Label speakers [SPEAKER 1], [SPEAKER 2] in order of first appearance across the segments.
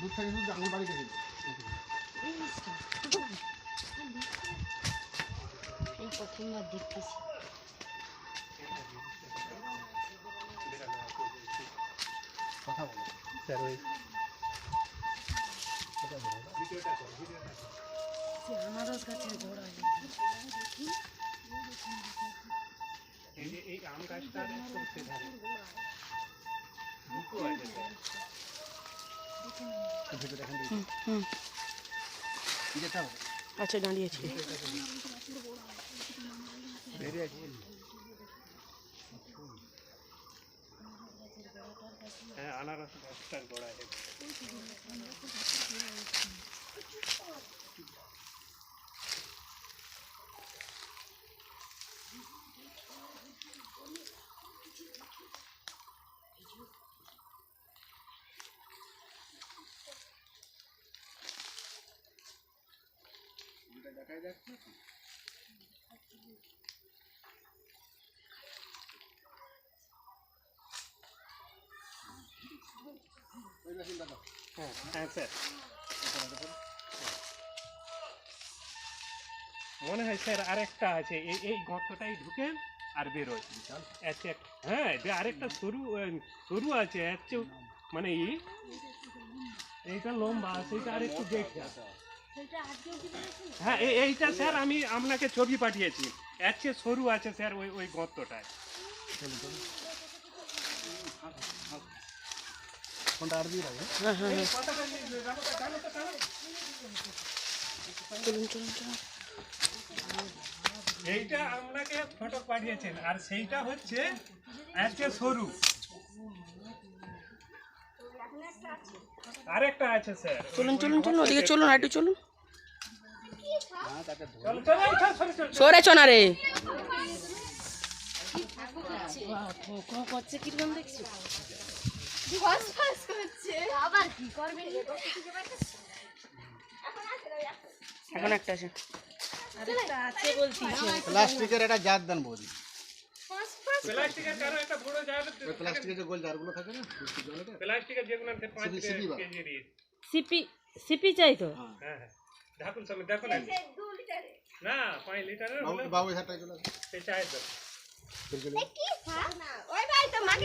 [SPEAKER 1] দুধ থেকে শুধু আঙুল বাড়িতে খেতে।
[SPEAKER 2] এই প্রথমবার দেখতেছি।
[SPEAKER 1] কথা বলো।
[SPEAKER 3] স্যার ওই এই আম আছে
[SPEAKER 2] আচ্ছা দাঁড়িয়েছি।
[SPEAKER 3] হ্যাঁ আনারস গাছটার গোড়ায়। স্যার মনে হয় স্যার আরেকটা আছে। এই এই গর্তটাই ঢুকে আর বেরোয়। আচ্ছা হ্যাঁ আরেকটা আহ, সরু আছে। মানে এইটা লম্বা সেইটা আরেকটু দেখতে হ্যাঁ এই- এইটা স্যার আমি আপনাকে ছবি পাঠিয়েছি। এর চেয়ে সরু আছে স্যার ওই ওই গর্তটায়। এইটা আপনাকে ফটো পাঠিয়েছেন। আর সেইটা হচ্ছে আজকে সরু। আরেকটা আছে স্যার।
[SPEAKER 2] চলুন চলুন চলুন ওদিকে চলুন আর একটু চলুন।
[SPEAKER 3] চলো চলো সরে চল
[SPEAKER 2] সরে রে। করছে কীরকম দেখছি
[SPEAKER 4] আবার কি করবেন
[SPEAKER 2] এখন একটা আছে।
[SPEAKER 1] প্লাস্টিকের একটা জার দেন বৌদি।
[SPEAKER 3] প্লাস্টিকের কারও একটা বড়
[SPEAKER 1] প্লাস্টিকের যে গোল জারগুলো থাকে না
[SPEAKER 3] প্লাস্টিকের যেগুলো আছে পাঁচ
[SPEAKER 1] সিপি, সিপি বা?
[SPEAKER 3] কেজি দিয়ে।
[SPEAKER 2] সিপি সিপি চাই তো?
[SPEAKER 1] হ্যাঁ।
[SPEAKER 3] হ্যাঁ হ্যাঁ। ঢাকুন সামনে দেখো না না পাঁচ লিটারের
[SPEAKER 1] বাবু
[SPEAKER 3] হলে
[SPEAKER 1] হাতটা চলে
[SPEAKER 3] সে
[SPEAKER 4] ভাই তো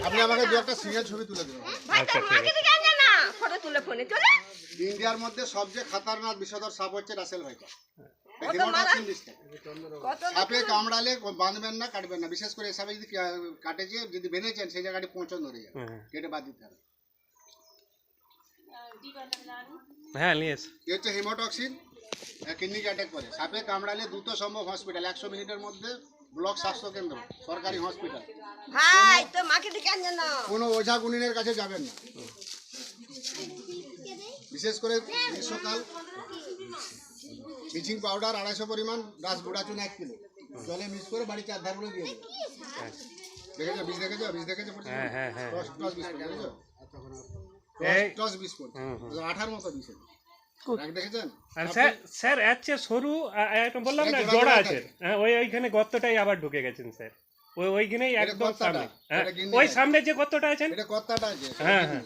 [SPEAKER 1] আপনি আমাকে দু একটা সিঙ্গেল ছবি তুলে ইন্ডিয়ার মধ্যে সবচেয়ে খাতারনাক বিষধর সাপ হচ্ছে রাসেল ভাইকা?
[SPEAKER 4] কত
[SPEAKER 1] সাপে কামড়ালে বাঁধবেন না কাটবেন না। বিশেষ করে সাপে যদি কা- কাটেছে যদি বেঁধেছেন সেই জায়গাটি পৌঁছন ধরে যাবে।
[SPEAKER 3] হ্যাঁ
[SPEAKER 1] কেটে বাদ দিতে হবে।
[SPEAKER 3] হ্যাঁ নিয়ে
[SPEAKER 1] এ হচ্ছে হিমোটক্সিন কিডনিকে অ্যাটাক করে। সাপে কামড়ালে দ্রুত সম্ভব হসপিটাল। একশো মিনিটের মধ্যে ব্লক স্বাস্থ্য কেন্দ্র সরকারি হসপিটাল। কোনো ওঝা গুনিনের কাছে যাবেন না। বিশেষ করে গ্রীষ্মকাল ব্লিচিং পাউডার আড়াইশো পরিমাণ রাস গুঁড়া চুন এক কিলো। জলে মিক্স করে বাড়ি চার ধারগুলো দিয়ে দেবে। দেখেছ? বীজ দেখেছ? বীজ দেখেছ
[SPEAKER 3] হ্যাঁ হ্যাঁ হ্যাঁ।
[SPEAKER 1] টস দেখেছ। আঠার মতো দেখেছেন?
[SPEAKER 3] আর স্যার স্যার এর চেয়ে সরু আ- আ- বললাম না জোড়া
[SPEAKER 1] জোড়া
[SPEAKER 3] আছে। হ্যাঁ ওই ওইখানে গর্তটাই আবার ঢুকে গেছেন স্যার। ওই ওইখানেই একদম সামনে। হ্যাঁ ওই সামনে যে গর্তটা আছেন?
[SPEAKER 1] এটা আছে
[SPEAKER 3] হ্যাঁ হ্যাঁ।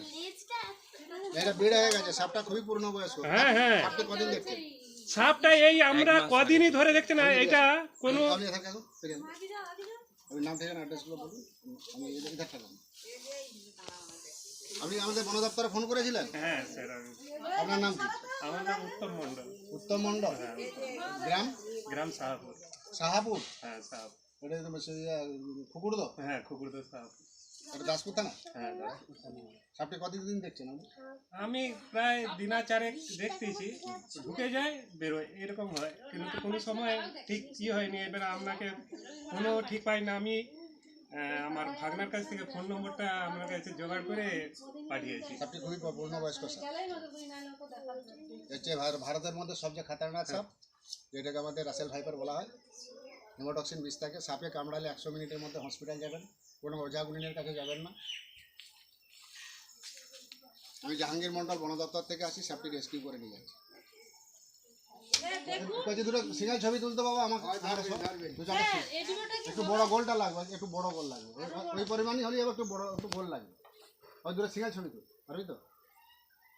[SPEAKER 1] এটা বেড়ে হয়ে গেছে সাপটা খুবই পূর্ণ বয়স্ক।
[SPEAKER 3] হ্যাঁ হ্যাঁ।
[SPEAKER 1] আপনি কদিন দেখছেন?
[SPEAKER 3] সাপটা এই আমরা কদিনই ধরে দেখছি না এটা কোনো
[SPEAKER 1] আপনি আমাদের বন দপ্তরে ফোন করেছিলেন?
[SPEAKER 3] হ্যাঁ স্যার আমি
[SPEAKER 1] আপনার নাম কি?
[SPEAKER 3] আমার নাম উত্তম মন্ডল
[SPEAKER 1] উত্তম মন্ডল গ্রাম?
[SPEAKER 3] গ্রাম সাহাপুর।
[SPEAKER 1] সাহাপুর?
[SPEAKER 3] হ্যাঁ সাহাপুর।
[SPEAKER 1] এটা তো সেই খুকুরদো
[SPEAKER 3] হ্যাঁ খুকুরদো সাহাপুর।
[SPEAKER 1] দাসপুর থানা
[SPEAKER 3] হ্যাঁ
[SPEAKER 1] কতদিন দেখছেন
[SPEAKER 3] আমি প্রায় দিনা চারেক দেখতেছি। ঢুকে যায় বেরোয় এরকম হয়। কিন্তু কোনো সময় ঠিক কি হয়নি এবার আপনাকে কোনো ঠিক পাই না। আমি আমার ভাগনার কাছ থেকে ফোন নম্বরটা আপনার কাছে জোগাড় করে পাঠিয়েছি।
[SPEAKER 1] সাপটি খুবই পূর্ণ বয়স্ক সাপ। হচ্ছে ভার- ভারতের মধ্যে সবচেয়ে খাতারনাক সাপ যেটাকে আমাদের রাসেল ভাইপার বলা হয়। হিমোটক্সিন বিষ থাকে সাপে কামড়ালে একশো মিনিটের মধ্যে হসপিটাল যাবেন কোনো ওঝাগুনিনের কাছে যাবেন না। আমি জাহাঙ্গীর মন্ডল বন দপ্তর থেকে আসি সাপটি রেস্কিউ করে নিয়ে যাচ্ছি। দুটো সিঙ্গেল ছবি তুলতে বাবা আমাকে আমার চারটে একটু বড় গোলটা লাগবে একটু বড় গোল লাগবে। ওই- পরিমাণই হলে এবার একটু বড় একটু গোল লাগবে। ওই দুটো সিঙ্গেল ছবি তুল পারবি তো?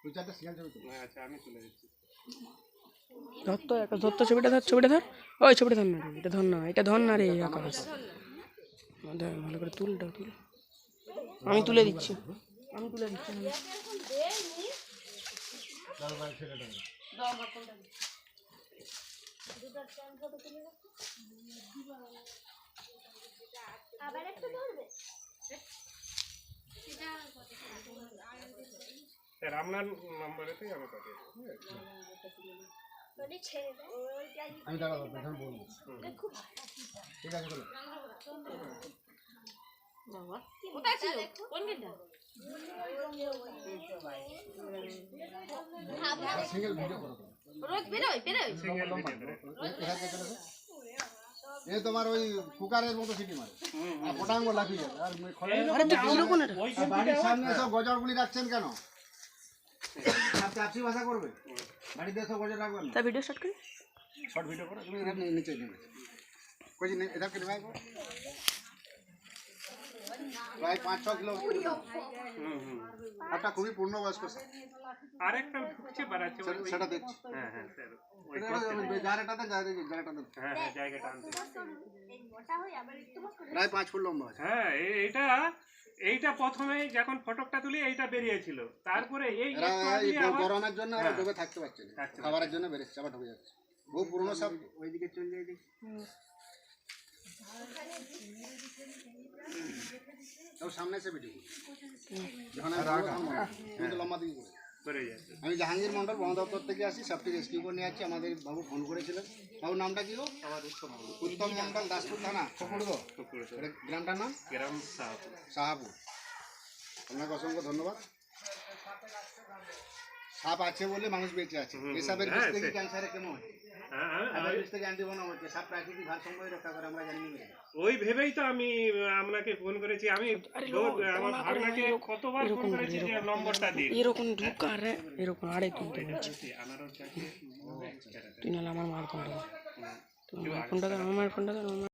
[SPEAKER 1] দু চারটে সিঙ্গেল ছবি তুলো।
[SPEAKER 3] আচ্ছা আমি তুলে দিচ্ছি।
[SPEAKER 2] ধর তো একা ধর তো, ছবিটা ধর ছবিটা ধর। ওই ছবিটা ধর না রে, এটা ধর না, এটা ধর না রে, আকাশ। ভালো করে তুলটা তুল। আমি তুলে দিচ্ছি। আমি তুলে দিচ্ছি
[SPEAKER 3] আপনার নাম্বারেতেই আমি পাঠিয়ে দেবো
[SPEAKER 1] আমি দাঁড়াবো প্রথমে বলব। ঠিক আছে চলো সিঙ্গেল ভিডিও করে এখানে। এ তোমার ওই কুকারের মতো সিটি মারে। আর পটাঙ্গ লাফিয়ে আর বাড়ির সামনে সব গজরগুলি রাখছেন কেন? চাপসি ভাষা করবে বাড়িতে সব রাখবেন
[SPEAKER 2] তা ভিডিও স্টার্ট করি?
[SPEAKER 1] শর্ট ভিডিও করো তুমি এখানে নিচে নেবে কইছি নে এটা করে। ভাই প্রায় পাঁচ ছ কিলো
[SPEAKER 3] হুম হুম।
[SPEAKER 1] একটা খুবই পূর্ণবয়স্ক স্যার।
[SPEAKER 3] আরেকটা ঢুকছে বাড়াচ্ছে
[SPEAKER 1] সেটা- দেখছি।
[SPEAKER 3] হ্যাঁ হ্যাঁ স্যার ওই
[SPEAKER 1] এটা জায়গাটাতে জায়গাটাতে
[SPEAKER 3] হ্যাঁ হ্যাঁ জায়গাটা আনতে।
[SPEAKER 1] প্রায় পাঁচ ফুট লম্বা আছে।
[SPEAKER 3] হ্যাঁ এ- এইটা প্রথমে যখন ফটকটা তুলি এইটা বেরিয়েছিল। তারপরে এই
[SPEAKER 1] এই
[SPEAKER 3] আগেই আবার-
[SPEAKER 1] গরমের জন্য
[SPEAKER 3] হ্যাঁ।
[SPEAKER 1] আর ডুবে থাকতে পারছে না। খাবারের জন্য বেড়েছে আবার ঢুকে যাচ্ছে। বহু পুরনো সব ওইদিকে চলে যায় দেখি। সব সামনে এসে ভিডিও যখন তো লম্বা দিকে আমি জাহাঙ্গীর মন্ডল বন দপ্তর থেকে আসি সবটি রেস্কিউ করে নিয়ে আসছি আমাদের বাবু ফোন করেছিলেন। বাবুর নামটা কি
[SPEAKER 3] আমার উত্তম
[SPEAKER 1] মন্ডল দাসপুর থানা।
[SPEAKER 3] টুকরো
[SPEAKER 1] গ্রামটার নাম?
[SPEAKER 3] গ্রাম সাহাপুর।
[SPEAKER 1] সাহাপুর। আপনাকে অসংখ্য ধন্যবাদ। সাপ আছে বলে মানুষ বেঁচে আছে। এই সাপের
[SPEAKER 3] হ্যাঁ,
[SPEAKER 1] বিষ থেকে ক্যান্সারে কেমন হয়?
[SPEAKER 3] হ্যাঁ,
[SPEAKER 1] বিষ থেকে অ্যান্টিবনম হচ্ছে। সাপ প্রাকৃতিক ভারসাম্য রক্ষা করে আমরা জানি না।
[SPEAKER 3] ওই ভেবেই তো আমি আপনাকে ফোন করেছি। আমি আমার ভাগনাকে কতবার ফোন করেছি যে নম্বরটা দিন।
[SPEAKER 2] এরকম তুই নাহলে আমার মার ফোনটা ফোনটা আমার ফোনটা আমার